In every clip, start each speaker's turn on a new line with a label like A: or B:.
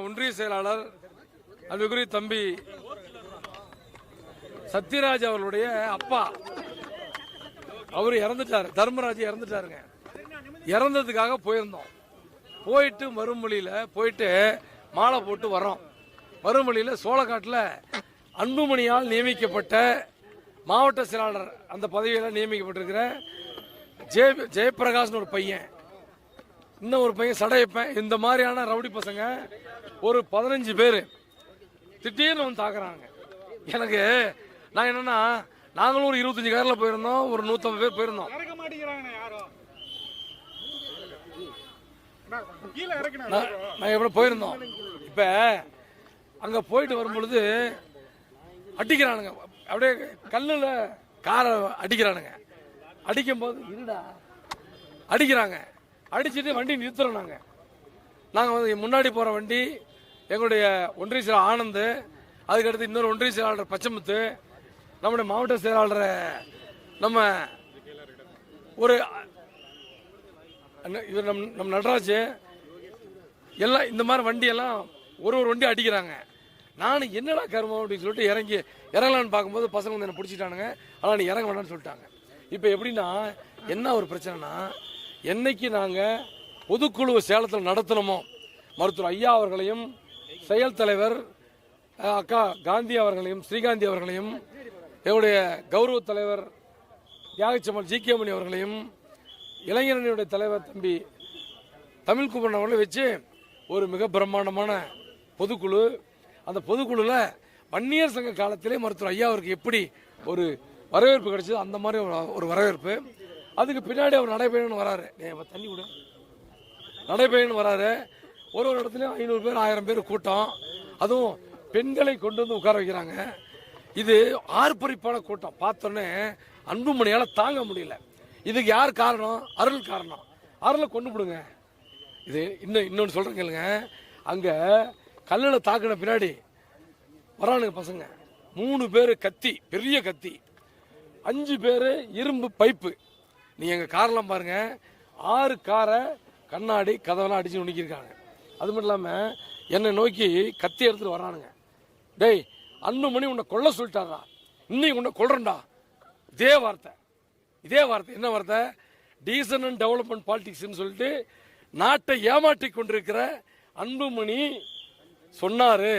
A: ஒன்றிய செயலாளர் அன்புக்குரிய தம்பி சத்யராஜ் அவர்களுடைய அப்பா. அவர் இறந்துட்டாரு தர்மராஜ் இறந்துட்டாருங்க. இறந்ததுக்காக போயிருந்தோம். போயிட்டு மறுமொழியில போயிட்டு மாலை போட்டு வரோம் மறுமொழியில சோழக்காட்டில் அன்புமணியால் நியமிக்கப்பட்ட மாவட்ட செயலாளர் அந்த பதவியில் நியமிக்கப்பட்டிருக்கிற ஜெய ஜெயபிரகாஷ்னு ஒரு பையன். இன்னும் ஒரு பையன் சடையப்பேன் இந்த மாதிரியான ரவுடி பசங்க ஒரு பதினஞ்சு பேர் திடீர்னு வந்து தாக்குறாங்க. எனக்கு நான் என்னன்னா நாங்களும் ஒரு இருபத்தஞ்சு காரில் போயிருந்தோம் ஒரு நூற்றம்பது பேர் போயிருந்தோம்.
B: இறக்க மாட்டேங்கிறாங்கண்ணே யாரும் அண்ணா, கீழே இறக்குண்ணா
A: நான் நான் எவ்வளோ போயிருந்தோம். இப்போ அங்கே போயிட்டு வரும்பொழுது அடிக்கிறானுங்க. அப்படியே கல்லில் காரை அடிக்கிறானுங்க. அடிக்கும்போது இருடா. அடிக்கிறாங்க. அடிச்சுட்டு வண்டி நிறுத்துறோம் நாங்கள் நாங்கள் வந்து முன்னாடி போகிற வண்டி எங்களுடைய ஒன்றிய செயலாளர் ஆனந்த் அதுக்கடுத்து இன்னொரு ஒன்றிய செயலாளர் பச்சமுத்து நம்முடைய மாவட்ட செயலாளர் நம்ம ஒரு இவர் நம் நம் நடராஜ் எல்லாம் இந்த மாதிரி வண்டியெல்லாம் ஒரு ஒரு வண்டி அடிக்கிறாங்க. நான் என்னடா கருமம் அப்படின்னு சொல்லிட்டு இறங்கி இறங்கலான்னு பார்க்கும்போது பசங்க வந்து என்னை பிடிச்சிட்டானுங்க. ஆனால் நீ இறங்க வேண்டாம்னு சொல்லிட்டாங்க. இப்போ எப்படின்னா என்ன ஒரு பிரச்சனைனா என்னைக்கு நாங்கள் பொதுக்குழு சேலத்தில் நடத்தணுமோ மருத்துவர் ஐயா அவர்களையும் செயல் தலைவர் அக்கா காந்தி அவர்களையும் ஸ்ரீகாந்தி அவர்களையும் என்னுடைய கௌரவ தலைவர் தியாகச்சம்மல் ஜி கே மணி அவர்களையும் இளைஞரணியுடைய தலைவர் தம்பி தமிழ்குமரன் அவர்களை வச்சு ஒரு மிக பிரம்மாண்டமான பொதுக்குழு. அந்த பொதுக்குழுல வன்னியர் சங்க காலத்திலே மருத்துவர் ஐயா அவருக்கு எப்படி ஒரு வரவேற்பு கிடைச்சது அந்த மாதிரி ஒரு- ஒரு வரவேற்பு. அதுக்கு பின்னாடி அவர் நடைபயணம் வராரு. தண்ணி விட. நடைபயணம் வராரு. ஒரு ஒரு இடத்துலையும் ஐநூறு பேர் ஆயிரம் பேர் கூட்டம். அதுவும் பெண்களை கொண்டு வந்து உட்கார வைக்கிறாங்க. இது ஆர்ப்பரிப்பான கூட்டம். பார்த்தோன்னே அன்புமணியால் தாங்க முடியல. இதுக்கு யார் காரணம்? அருள் காரணம். அருளை கொண்டு விடுங்க. இது இன்னும் இன்னொன்று சொல்கிறேன் கேளுங்க. அங்கே கல்லில் தாக்கின பின்னாடி வரானுங்க பசங்க. மூணு பேர் கத்தி பெரிய கத்தி. அஞ்சு பேர் இரும்பு பைப்பு. நீங்கள் எங்கள் காரெல்லாம் பாருங்க. ஆறு காரை கண்ணாடி கதவெல்லாம் அடிச்சு நுணுக்கியிருக்காங்க. அது மட்டும் இல்லாமல் என்னை நோக்கி கத்தி எடுத்துகிட்டு வரானுங்க டேய் அன்புமணி உன்னை கொல்ல சொல்லிட்டாரா? இன்னைக்கு உன்னை கொல்றேன்டா. இதே வார்த்தை. இதே வார்த்தை. என்ன வார்த்தை? டீசன் அண்ட் டெவலப்மெண்ட் பாலிடிக்ஸ்னு சொல்லிட்டு நாட்டை ஏமாற்றி கொண்டிருக்கிற அன்புமணி சொன்னார்.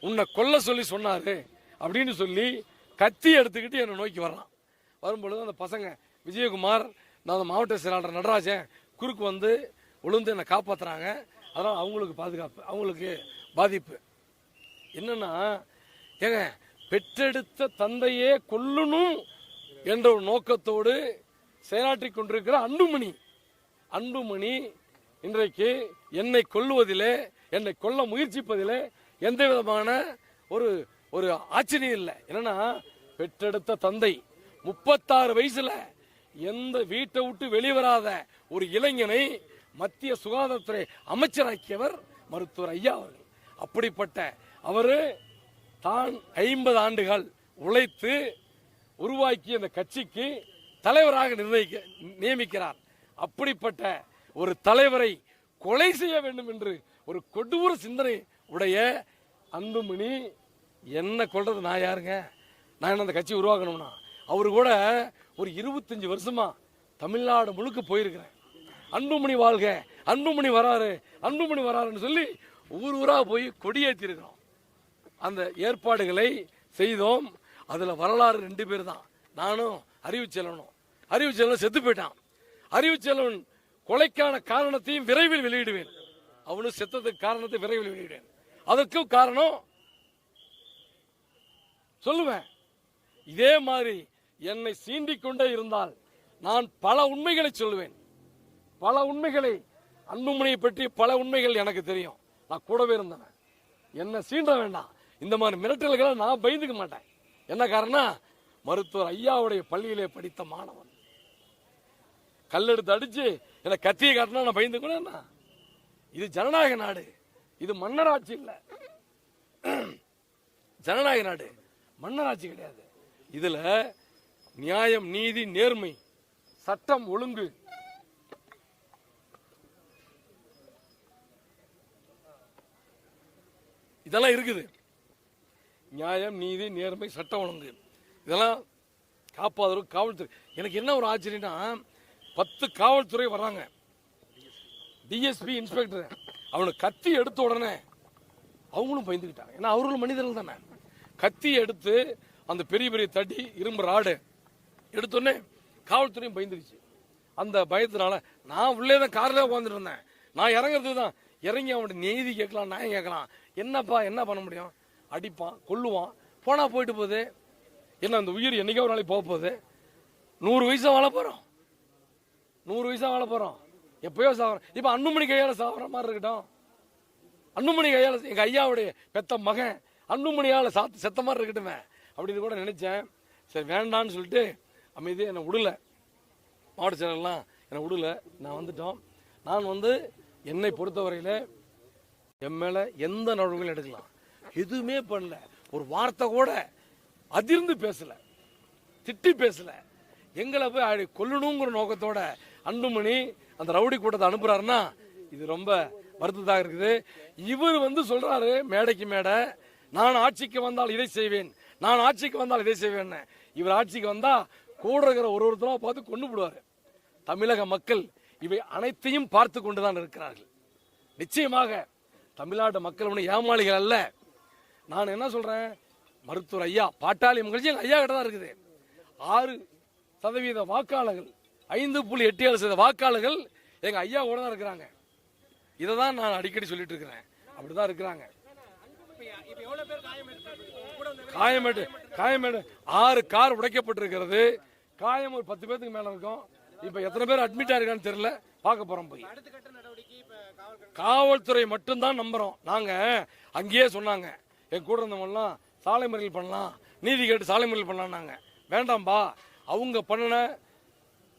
A: உன்னை கொல்ல சொல்லி சொன்னார். அப்படின்னு சொல்லி கத்தி எடுத்துக்கிட்டு என்னை நோக்கி வர்றான். வரும்பொழுது அந்த பசங்க விஜயகுமார் நான் அந்த மாவட்ட செயலாளர் நடராஜன் குறுக்கு வந்து விழுந்து என்னை காப்பாற்றுறாங்க அதனால் அவங்களுக்கு பாதுகாப்பு அவங்களுக்கு பாதிப்பு. என்னன்னா ஏங்க பெற்றெடுத்த தந்தையே கொல்லணும் என்ற ஒரு நோக்கத்தோடு செயலாற்றி கொண்டிருக்கிற அன்புமணி. அன்புமணி இன்றைக்கு என்னை கொல்லுவதிலே என்னை கொல்ல முயற்சிப்பதிலே எந்த விதமான ஒரு ஒரு ஆச்சரியம் இல்லை. என்னன்னா பெற்றெடுத்த தந்தை முப்பத்தாறு வயசுல எந்த வீட்டை விட்டு வெளிவராத ஒரு இளைஞனை மத்திய சுகாதாரத்துறை அமைச்சராக்கியவர் மருத்துவர் ஐயா அவர்கள். அப்படிப்பட்ட அவர் தான் ஐம்பது ஆண்டுகள் உழைத்து உருவாக்கிய அந்த கட்சிக்கு தலைவராக நிர்ணயிக்க நியமிக்கிறார். அப்படிப்பட்ட ஒரு தலைவரை கொலை செய்ய வேண்டும் என்று ஒரு கொடூர சிந்தனை உடைய அன்புமணி என்ன கொள்றது நான் யாருங்க? நான் என்ன அந்த கட்சி உருவாக்கணும்னா? அவரு கூட ஒரு இருபத்தஞ்சு வருஷமா தமிழ்நாடு முழுக்க போயிருக்கிறேன். அன்புமணி வாழ்க அன்புமணி வராரு அன்புமணி வராருன்னு சொல்லி ஊர் ஊராக போய் கொடியேற்றிருக்கிறோம். அந்த ஏற்பாடுகளை செய்தோம். அதில் வரலாறு ரெண்டு பேர் தான் நானும் அறிவுச்செல்வனும் அறிவுச்செல்வன் செத்து போயிட்டான். அறிவுச்செல்வன் கொலைக்கான காரணத்தையும் விரைவில் வெளியிடுவேன். அவனும் செத்ததுக்கு காரணத்தை விரைவில் வெளியிடுவேன். அதற்கும் காரணம் சொல்லுவேன். இதே மாதிரி என்னை சீண்டிக்கொண்டே இருந்தால் நான் பல உண்மைகளை சொல்லுவேன். பல உண்மைகளை அன்புமணியை பற்றி பல உண்மைகள் எனக்கு தெரியும். நான் கூடவே இருந்தேன் என்ன சீண்ட வேண்டாம். இந்த மாதிரி மிரட்டல்களை நான் பயந்துக்க மாட்டேன். என்ன காரணம் மருத்துவர் ஐயாவுடைய பள்ளியிலே படித்த மாணவன். கல்லெடுத்து அடிச்சு என்னை கத்தியை காட்டினா நான் பயந்து கூட என்ன? இது ஜனநாயக நாடு. இது மன்னராட்சி இல்லை. ஜனநாயக நாடு. மன்னராட்சி கிடையாது. இதுல நியாயம் நீதி நேர்மை. சட்டம் ஒழுங்கு. இதெல்லாம் இருக்குது. நியாயம் நீதி நேர்மை சட்டம் ஒழுங்கு. இதெல்லாம் காப்பாதவர் காவல்துறை. எனக்கு என்ன ஒரு ஆச்சரியம்னா பத்து காவல்துறை வர்றாங்க. DSP inspector. அவனுக்கு கத்தி எடுத்த உடனே அவங்களும் பயந்துக்கிட்டாங்க ஏன்னா அவர்களும் மனிதர்கள் தானே. கத்தி எடுத்து அந்த பெரிய பெரிய தடி இரும்பு ராடு எடுத்தோடனே காவல்துறையும் பயந்துருச்சு. அந்த பயத்தினால நான் உள்ளே தான் காரில் உட்காந்துட்டு இருந்தேன் நான் இறங்குறது தான் இறங்கி அவனுடைய நீதி கேட்கலாம் நியாயம் கேட்கலாம். என்னப்பா என்ன பண்ண முடியும்? அடிப்பான் கொல்லுவான். போனால் போயிட்டு போகுது. என்ன அந்த உயிர் என்னைக்கோ ஒரு நாளைக்கு போக போகுது. நூறு வயசாக வாழ போகிறோம் நூறு வயசாக வாழ போகிறோம் எப்பயோ சாகுறோம் இப்போ அண்ணுமணி கையால் சாப்பிட்ற மாதிரி இருக்கட்டும். அண்ணுமணி கையால் எங்கள் ஐயாவுடைய பெத்த மகன் அண்ணுமணியால் சாத்து செத்த மாதிரி இருக்கட்டுமே. அப்படின்னு கூட நினச்சேன். சரி வேண்டான்னு சொல்லிட்டு அமைதியாக என்னை விடல. மாவட்ட செயலர்லாம் என்னை விடல. நான் வந்துட்டோம். நான் வந்து என்னை பொறுத்தவரையில் என் மேலே எந்த நடவடிக்கையும் எடுக்கலாம். எதுவுமே பண்ணல. ஒரு வார்த்தை கூட அதிர்ந்து பேசல. திட்டி பேசல. எங்களை போய் அப்படி கொல்லணுங்கிற நோக்கத்தோட அன்புமணி அந்த ரவுடி கூட்டத்தை அனுப்புகிறாருன்னா இது ரொம்ப வருத்ததாக இருக்குது. இவர் வந்து சொல்கிறாரு மேடைக்கு மேடை. நான் ஆட்சிக்கு வந்தால் இதை செய்வேன். நான் ஆட்சிக்கு வந்தால் இதை செய்வேன் இவர் ஆட்சிக்கு வந்தால் கூட இருக்கிற ஒரு ஒருத்தரும் பார்த்து கொண்டு விடுவார் தமிழக மக்கள் இவை அனைத்தையும் பார்த்து கொண்டுதான் இருக்கிறார்கள். நிச்சயமாக தமிழ்நாட்டு மக்கள் ஒன்றும் ஏமாளிகள் அல்ல. நான் என்ன சொல்கிறேன் மருத்துவர் ஐயா பாட்டாளி மகிழ்ச்சி எங்கள் ஐயா கிட்ட தான் இருக்குது. ஆறு சதவீத வாக்காளர்கள் ஐந்து புள்ளி எட்டு ஏழு சதவீத வாக்காளர்கள் எங்கள் ஐயா கூட தான் இருக்கிறாங்க. இதை தான் நான் அடிக்கடி சொல்லிட்டு இருக்கிறேன். அப்படிதான் இருக்கிறாங்க. காயமேடு காயமேடு. ஆறு கார் உடைக்கப்பட்டிருக்கிறது. காயம் ஒரு பத்து பேத்துக்கு மேல இருக்கும். இப்ப எத்தனை பேர் அட்மிட் ஆயிருக்கான்னு தெரியல. பார்க்க போறோம் போய். காவல்துறை மட்டும்தான் நம்புறோம். நாங்க அங்கேயே சொன்னாங்க. என் கூட இருந்தவங்கலாம் சாலை மறியல் பண்ணலாம். நீதி கேட்டு சாலை மறியல் பண்ணலாம்னாங்க வேண்டாம்பா. அவங்க பண்ணின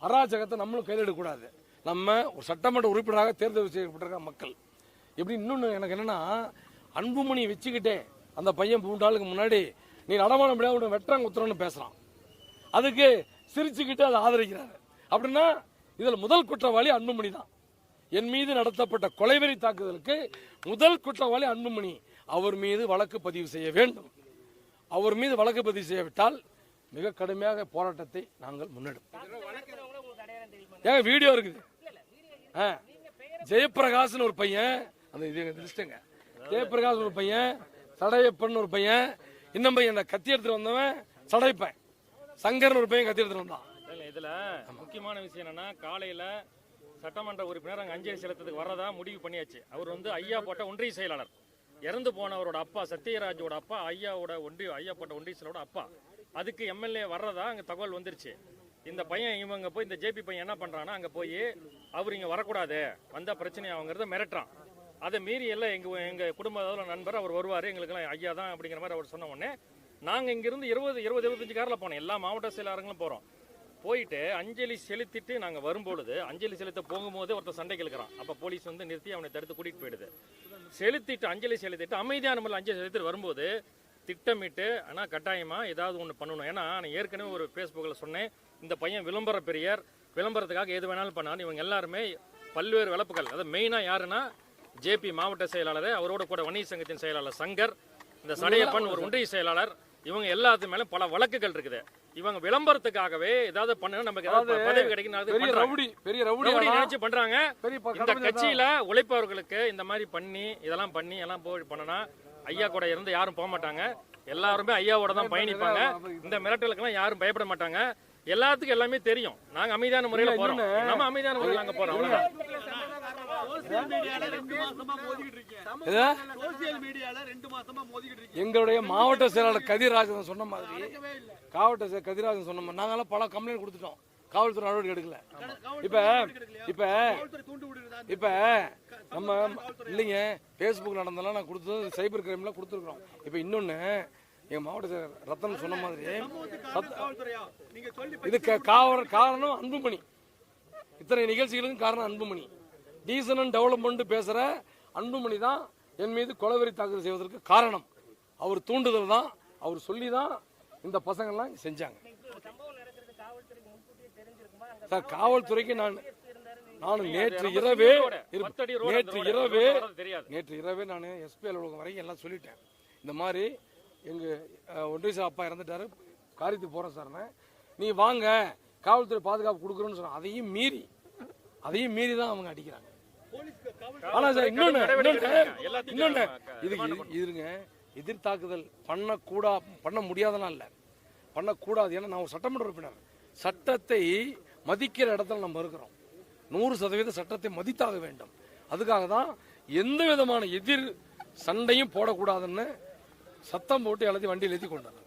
A: அராஜகத்தை நம்மளும் கையில் எடுக்கக்கூடாது நம்ம ஒரு சட்டமன்ற உறுப்பினராக தேர்தல் செய்யப்பட்டிருக்க மக்கள். எப்படி இன்னொன்று எனக்கு என்னன்னா அன்புமணி வச்சுக்கிட்டே அந்த பையன் பூண்டாளுக்கு முன்னாடி நீ நடமாட முடியாது உன்னை வெட்டுறாங்க குத்துறன்னு பேசுகிறான் அதுக்கு சிரிச்சுக்கிட்டு அதை ஆதரிக்கிறாரு. அப்படின்னா இதில் முதல் குற்றவாளி அன்புமணி தான். என் மீது நடத்தப்பட்ட கொலைவெறி தாக்குதலுக்கு முதல் குற்றவாளி அன்புமணி. அவர் மீது வழக்கு பதிவு செய்ய வேண்டும். அவர் மீது வழக்கு பதிவு செய்யவிட்டால் மிக கடுமையாக போராட்டத்தை நாங்கள் முன்னெடுப்போம். ஏங்க வீடியோ இருக்குது. ஆ. ஜெயபிரகாஷ்னு ஒரு பையன் அந்த இது லிஸ்ட்டுங்க ஜெயபிரகாஷ் ஒரு பையன் சடையப்பன் ஒரு பையன் இன்னும் பையன் இந்த கத்தி எடுத்துட்டு வந்தவன் சடையப்பன் சங்கர்னு ஒரு பையன் கத்தி எடுத்துட்டு வந்தான்.
C: இதுல முக்கியமான விஷயம் என்னன்னா காலையில சட்டமன்ற உறுப்பினர் அங்க அஞ்சலி செலுத்ததுக்கு வரதா முடிவு பண்ணியாச்சு. அவர் வந்து ஐயா போட்ட ஒன்றிய செயலாளர். இறந்து போனவரோட அப்பா சத்யராஜோட அப்பா ஐயாவோட ஒன்றிய ஐயா போட்ட ஒன்றிய செயலோட அப்பா. அதுக்கு எம்எல்ஏ வர்றதா அங்க தகவல் வந்துருச்சு. இந்த பையன் இவங்க போய் இந்த ஜேபி பையன் என்ன பண்றான்னா அங்க போய் அவர் இங்க வரக்கூடாது வந்தா பிரச்சனை அவங்கிறத மிரட்டுறான். அதை மீறி எல்லாம் எங்கள் எங்கள் குடும்ப நண்பர் அவர் வருவார் எங்களுக்கெல்லாம் ஐயா தான் அப்படிங்கிற மாதிரி அவர் சொன்ன உடனே நாங்கள் இங்கிருந்து இருபது இருபது இருபத்தஞ்சு காரில் போனோம். எல்லா மாவட்ட செயலாளர்களும் போகிறோம் போயிட்டு அஞ்சலி செலுத்திட்டு நாங்கள் வரும்பொழுது அஞ்சலி செலுத்த போகும்போது ஒருத்தர் சண்டை கிழக்கிறான் அப்போ போலீஸ் வந்து நிறுத்தி அவனை தடுத்து கூட்டிகிட்டு போயிடுது. செலுத்திட்டு அஞ்சலி செலுத்திட்டு அமைதியான முறையில் அஞ்சலி செலுத்திட்டு வரும்போது திட்டமிட்டு ஆனால் கட்டாயமா ஏதாவது ஒன்று பண்ணணும். ஏன்னா நான் ஏற்கனவே ஒரு ஃபேஸ்புக்கில் சொன்னேன் இந்த பையன் விளம்பர பெரியர் விளம்பரத்துக்காக எது வேணாலும் பண்ணாலும் இவங்க எல்லாருமே பல்வேறு விளப்புகள் அது மெயினாக யாருன்னா ஜேபி மாவட்ட செயலாளர் அவரோட கூட வணிக சங்கத்தின் செயலாளர் சங்கர் இந்த சடையப்பன் ஒரு ஒன்றிய செயலாளர் இவங்க எல்லாத்து மேலும் பல வழக்குகள் இருக்குது. இவங்க விளம்பரத்துக்காகவே ஏதாவது பண்ணணும் நமக்கு ஏதாவது பதவி
A: ரவுடி பெரிய ரவுடி ஆனா,
C: நினைச்சு பண்றாங்க. இந்த கட்சியில உழைப்பவர்களுக்கு இந்த மாதிரி பண்ணி இதெல்லாம் பண்ணி எல்லாம் போய் பண்ணனா ஐயா கூட இருந்து யாரும் போக மாட்டாங்க. எல்லாருமே ஐயாவோட தான் பயணிப்பாங்க. இந்த மிரட்டலுக்கெல்லாம் யாரும் பயப்பட மாட்டாங்க. எல்லாத்துக்கும் எல்லாமே தெரியும். நாங்க அமைதியான முறையில போறோம். நம்ம அமைதியான முறையில அங்க போறோம். அவ்வளவுதான்.
A: எங்களுடைய மாவட்ட செயலாளர் கதிராஜன் சொன்ன மாதிரி செயலர் கதிராஜன் சொன்ன மாதிரி நாங்கெல்லாம் பல கம்ப்ளைண்ட் கொடுத்துட்டோம். காவல்துறை நடவடிக்கை எடுக்கல. இப்ப இப்ப இப்ப நம்ம இல்லைங்க ஃபேஸ்புக் நடந்தெல்லாம் நான் கொடுத்தது சைபர் கிரைம்ல கொடுத்துருக்குறோம். இப்ப இன்னொன்னு எங்க மாவட்ட செயலர் ரத்தன் சொன்ன மாதிரி இது க- காவலர் காரணம் அன்புமணி. இத்தனை நிகழ்ச்சிகளுக்கும் காரணம் அன்புமணி. டீசன் டெவலப்மெண்ட் பேசுகிற அன்புமணி தான் என் மீது கொலவெறி தாக்குதல் செய்வதற்கு காரணம். அவர் தூண்டுதல் தான். அவர் சொல்லி தான் இந்த பசங்கள்லாம் செஞ்சாங்க. சார் காவல்துறைக்கு நான் நான் நேற்று இரவே நேற்று இரவே நேற்று இரவே நான் எஸ்பி அலுவலகம் வரைக்கும் எல்லாம் சொல்லிட்டேன். இந்த மாதிரி எங்கள் ஒன்றிய சார் அப்பா இறந்துட்டாரு. காரியத்துக்கு போகிறேன் சார்னே நீ வாங்க காவல்துறை பாதுகாப்பு கொடுக்குறோன்னு சொன்னேன் அதையும் மீறி அதையும் மீறி தான் அவங்க அடிக்கிறாங்க. ஆனா சார் இன்னொன்னு இன்னொன்னு இதுக்கு இதுங்க எதிர்த்தாக்குதல் பண்ணக்கூடா பண்ண முடியாதெல்லாம் இல்லை. பண்ணக்கூடாது. ஏன்னா நான் ஒரு சட்டமன்ற உறுப்பினர். சட்டத்தை மதிக்கிற இடத்துல நம்ம இருக்கிறோம். நூறு சதவீத சட்டத்தை மதித்தாக வேண்டும். அதுக்காக தான் எந்த விதமான எதிர் சண்டையும் போடக்கூடாதுன்னு சத்தம் போட்டு எல்லாத்தையும் வண்டியில் ஏற்றி கொண்டாங்க.